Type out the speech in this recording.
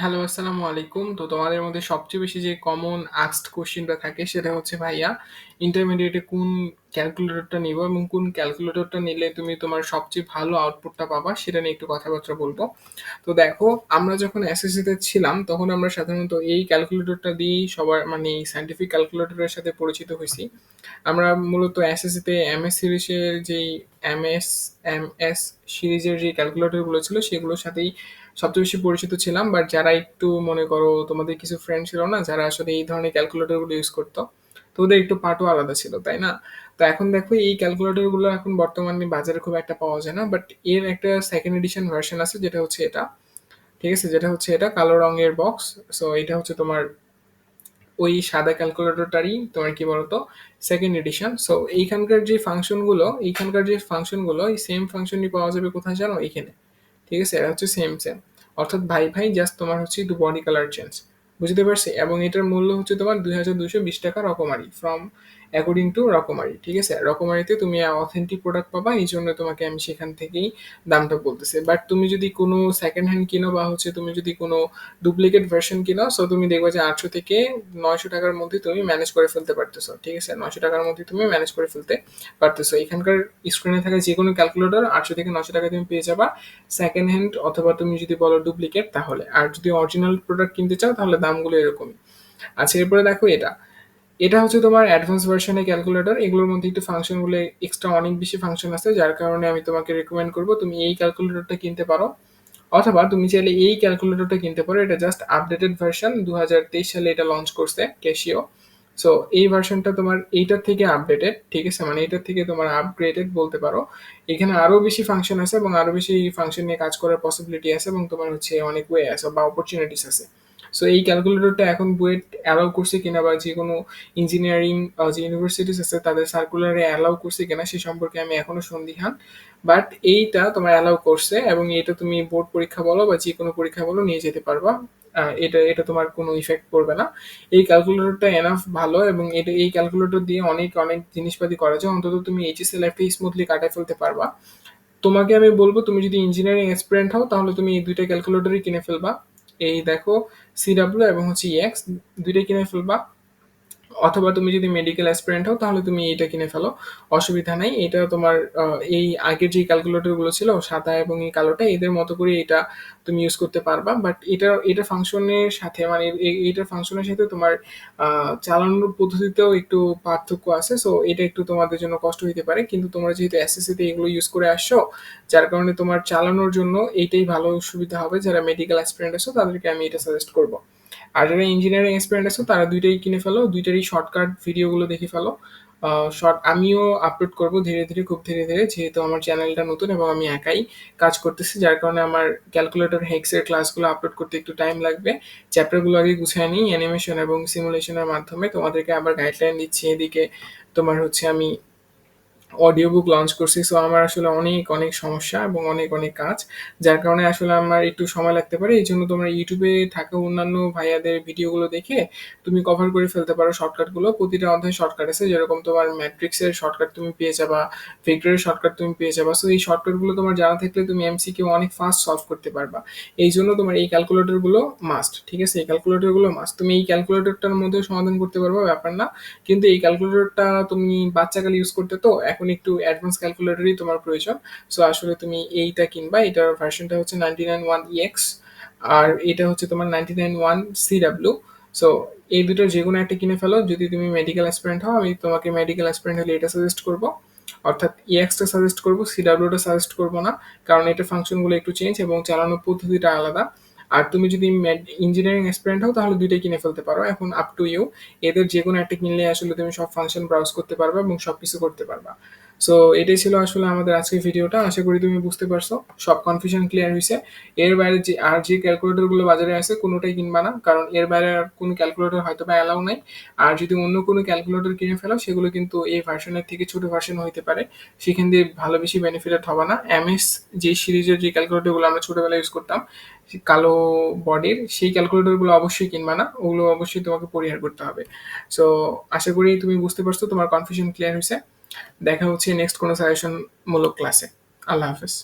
Hello, আসসালামু আলাইকুম। তো তোমাদের মধ্যে সবচেয়ে বেশি যে কমন আস্কড কোয়েশ্চেনটা থাকে সেটা হচ্ছে ভাইয়া ইন্টারমিডিয়েটে কোন ক্যালকুলেটরটা নিবো এবং কোন ক্যালকুলেটরটা নিলে তুমি তোমার সবচেয়ে ভালো আউটপুটটা পাবা সেটা নিয়ে একটু কথাবার্তা বলব। তো দেখো আমরা যখন এসএসসিতে ছিলাম তখন আমরা সাধারণত এই ক্যালকুলেটরটা দিয়েই সবার মানে সায়েন্টিফিক ক্যালকুলেটরের সাথে পরিচিত হইছি। আমরা মূলত এসএসসিতে এমএস সিরিজের যেই এমএস এমএস সিরিজের যে ক্যালকুলেটরগুলো ছিল সেগুলোর সাথেই সবচেয়ে বেশি পরিচিত ছিলাম। বাট যারা একটু মনে করো তোমাদের কিছু ফ্রেন্ড ছিল না যারা আসলে এই ধরনের ক্যালকুলেটরগুলো ইউজ করতো। তো ওদের একটু পার্টও আলাদা ছিল, তাই না? তো এখন দেখো এই ক্যালকুলেটরগুলো এখন বর্তমানে বাজারে খুব একটা পাওয়া যায় না। বাট এর একটা সেকেন্ড এডিশন ভার্সন আছে যেটা হচ্ছে এটা। ঠিক আছে? যেটা হচ্ছে এটা কালো রঙের বক্স। সো এটা হচ্ছে তোমার ওই সাদা ক্যালকুলেটরটারই তোমার কি বলতো সেকেন্ড এডিশন। সো এইখানকার যে ফাংশনগুলো এইখানকার যে ফাংশনগুলো এই সেম ফাংশনই পাওয়া যাবে কোথায় জানো? এইখানে। ঠিক আছে? এরা হচ্ছে সেম সেম। অর্থাৎ ভাই ভাই জাস্ট তোমার হচ্ছে একটু বডি কালার চেঞ্জ বুঝতে পারছি এবং এটার মূল্য হচ্ছে তোমার দুই হাজার দুশো বিশ টাকা রকমারি ফ্রম অ্যাকর্ডিং টু রকমারি, ঠিক আছে? রকমারিতে তুমি অথেন্টিক প্রোডাক্ট পাবা, এই জন্য তোমাকে আমি সেখান থেকেই দামটা বলতেছি। বাট তুমি যদি কোনো সেকেন্ড হ্যান্ড কিনো বা হচ্ছে তুমি যদি কোনো ডুপ্লিকেট ভার্সন কিনো সো তুমি দেখবে যে আটশো থেকে নয়শো টাকার মধ্যে তুমি ম্যানেজ করে ফেলতে পারতেছো, ঠিক আছে? নয়শো টাকার মধ্যে তুমি ম্যানেজ করে ফেলতে পারতেছো। এখানকার স্ক্রিনে থাকা যে কোনো ক্যালকুলেটর আটশো থেকে নশো টাকা তুমি পেয়ে যাবা। সেকেন্ড হ্যান্ড অথবা তুমি যদি বলো ডুপ্লিকেট তাহলে। আর যদি অরিজিনাল প্রোডাক্ট কিনতে চাও, তাহলে দামগুলো এরকমই। আচ্ছা এরপরে দেখো এটা। এটা হচ্ছে তোমার অ্যাডভান্স ভার্সনের ক্যালকুলেটর এগুলোর মধ্যে একটু ফাংশনগুলো এক্সট্রা অনেক বেশি ফাংশন আছে, যার কারণে আমি তোমাকে রেকমেন্ড করব তুমি এই ক্যালকুলেটরটা কিনতে পারো। অথবা তুমি চাইলে এই ক্যালকুলেটরটা কিনতে পারো, এটা জাস্ট আপডেটেড ভার্সন দু সালে এটা লঞ্চ করছে ক্যাশিও সো এই ভার্সনটা তোমার এইটার থেকে আপডেটেড ঠিক আছে? মানে এটার থেকে তোমার আপগ্রেডেড বলতে পারো। এখানে আরও বেশি ফাংশন আছে এবং আরও বেশি ফাংশন নিয়ে কাজ করার পসিবিলিটি আছে এবং তোমার হচ্ছে অনেক ওয়ে আছে বা অপরচুনিটিস আছে। সো এই ক্যালকুলেটরটা এখন বুয়েট অ্যালাউ করছে কিনা বা যে কোনো ইঞ্জিনিয়ারিং যে ইউনিভার্সিটিস আছে, তাদের সার্কুলারে অ্যালাউ করছে কিনা সে সম্পর্কে আমি এখনও সন্দিহান। বাট এইটা তোমার অ্যালাউ করছে এবং এটা তুমি বোর্ড পরীক্ষা বলো বা যে কোনো পরীক্ষা বলো নিয়ে যেতে পারবা। এটা এটা তোমার কোনো ইফেক্ট পড়বে না। এই ক্যালকুলেটরটা এনাফ ভালো এবং এটা, এই ক্যালকুলেটর দিয়ে অনেক অনেক জিনিসপাতি করা যায়। অন্তত তুমি এইচএসএ লাইফটা স্মুথলি কাটায় ফেলতে পারবা। তোমাকে আমি বলব, তুমি যদি ইঞ্জিনিয়ারিং এক্সপিরিয়েন্ট হও, তাহলে তুমি এই দুইটা ক্যালকুলেটরই কিনে ফেলবা। এই দেখো সি সিডাব্লিউ এবং হচ্ছে ইএক্স দুইটাই কিনে ফেলবা। অথবা তুমি যদি মেডিকেল অ্যাসপিরেন্ট হও, তাহলে তুমি এইটা কিনে ফেলো। অসুবিধা নাই। এটা তোমার এই আগের যে ক্যালকুলেটরগুলো ছিল, সাদা এবং এই কালোটা, এদের মতো করে এটা তুমি ইউজ করতে পারবা। বাট এটা এটা ফাংশনের সাথে মানে এইটার ফাংশনের সাথে তোমার চালানোর পদ্ধতিতেও একটু পার্থক্য আছে। সো এটা একটু তোমাদের জন্য কষ্ট হতে পারে। কিন্তু তোমরা যেহেতু এসএসসিতে এগুলো ইউজ করে আসছো, যার কারণে তোমার চালানোর জন্য এইটাই ভালো সুবিধা হবে। যারা মেডিকেল অ্যাসপিরেন্ট আছো, তাদেরকে আমি এটা সাজেস্ট করব। আর যারা ইঞ্জিনিয়ারিং এক্সপিরিয়েন্স আছে, তারা দুইটাই কিনে ফেলো, দুইটারই শর্টকাট ভিডিওগুলো দেখে ফেলো। শর্ট আমিও আপলোড করব ধীরে ধীরে, খুব ধীরে ধীরে, যেহেতু আমার চ্যানেলটা নতুন এবং আমি একাই কাজ করতেছি, যার কারণে আমার ক্যালকুলেটর হেক্সের ক্লাসগুলো আপলোড করতে একটু টাইম লাগবে। চ্যাপ্টারগুলো আগে গুছিয়ে নিই অ্যানিমেশন এবং সিমুলেশনের মাধ্যমে। তোমাদেরকে আবার গাইডলাইন দিচ্ছি, এদিকে তোমার হচ্ছে আমি অডিও বুক লঞ্চ করছি সো আমার আসলে অনেক অনেক সমস্যা এবং অনেক অনেক কাজ, যার কারণে আসলে আমার একটু সময় লাগতে পারে। এই জন্য তোমরা ইউটিউবে থাকা অন্যান্য ভাইয়াদের ভিডিওগুলো দেখে তুমি কভার করে ফেলতে পারো শর্টকাটগুলো প্রতিটা অধ্যায় শর্টকাট আছে, যেরকম তোমার ম্যাট্রিক্সের শর্টকাট তুমি পেয়ে যাবা ভেক্টরের শর্টকাট তুমি পেয়ে যাবা। সো এই শর্টকাটগুলো তোমার জানা থাকলে তুমি এমসিকিউ অনেক ফাস্ট সলভ করতে পারবা। এই জন্য তোমার এই ক্যালকুলেটরগুলো মাস্ট ঠিক আছে? এই ক্যালকুলেটরগুলো মাস্ট তুমি এই ক্যালকুলেটরটার মধ্যে সমাধান করতে পারবা, ব্যাপার না। কিন্তু এই ক্যালকুলেটরটা তুমি বাচ্চাকালে ইউজ করতে তো, এখন এখন একটু অ্যাডভান্স ক্যালকুলেটরই তোমার প্রয়োজন। সো আসলে তুমি এইটা কিনবা, এটার ভার্সনটা হচ্ছে নাইনটি নাইন ওয়ান ইএক্স আর এটা হচ্ছে তোমার ninety nine one CW so এই দুটোর যে কোনো একটা কিনে ফেলো। যদি তুমি মেডিকেল অ্যাসপিরেন্ট হও, আমি তোমাকে মেডিকেল অ্যাসপিরেন্ট হলে এটা সাজেস্ট করব। অর্থাৎ ইএক্সটা সাজেস্ট করব সিডাব্লিউটা সাজেস্ট করব না। কারণ এটা ফাংশনগুলো একটু চেঞ্জ এবং চালানোর পদ্ধতিটা আলাদা। আর তুমি যদি ইঞ্জিনিয়ারিং এক্সপিরিয়েন্ট হও, তাহলে দুইটাই কিনে ফেলতে পারো। এখন আপ টু ইউ এদের যে কোনো একটা কিনলে আসলে তুমি সব ফাংশন ব্রাউজ করতে পারবা এবং সব কিছু করতে পারবা। সো এটাই ছিল আসলে আমাদের আজকের ভিডিওটা। আশা করি তুমি বুঝতে পারছ। সব কনফিউশন ক্লিয়ার হয়েছে। এর বাইরে যে, আর যে ক্যালকুলেটরগুলো বাজারে আছে, কোনোটাই কিনবা না। কারণ এর বাইরে আর কোনো ক্যালকুলেটর হয়তো বা অ্যালাউ নাই। আর যদি অন্য কোনো ক্যালকুলেটর কিনে ফেলো, সেগুলো কিন্তু এই ভার্সনের থেকে ছোট ভার্সন হইতে পারে। সেখান দিয়ে ভালো বেশি বেনিফিটেড হবে না। এমএস যে সিরিজের যে ক্যালকুলেটরগুলো আমরা ছোটোবেলায় ইউজ করতাম কালো বডির সেই ক্যালকুলেটরগুলো অবশ্যই কিনবা না। ওগুলো অবশ্যই তোমাকে পরিহার করতে হবে। সো আশা করি তুমি বুঝতে পারছ, তোমার কনফিউশন ক্লিয়ার হয়েছে। দেখা হচ্ছে নেক্সট কোনো সাজেশনমূলক ক্লাসে আল্লাহ হাফেজ।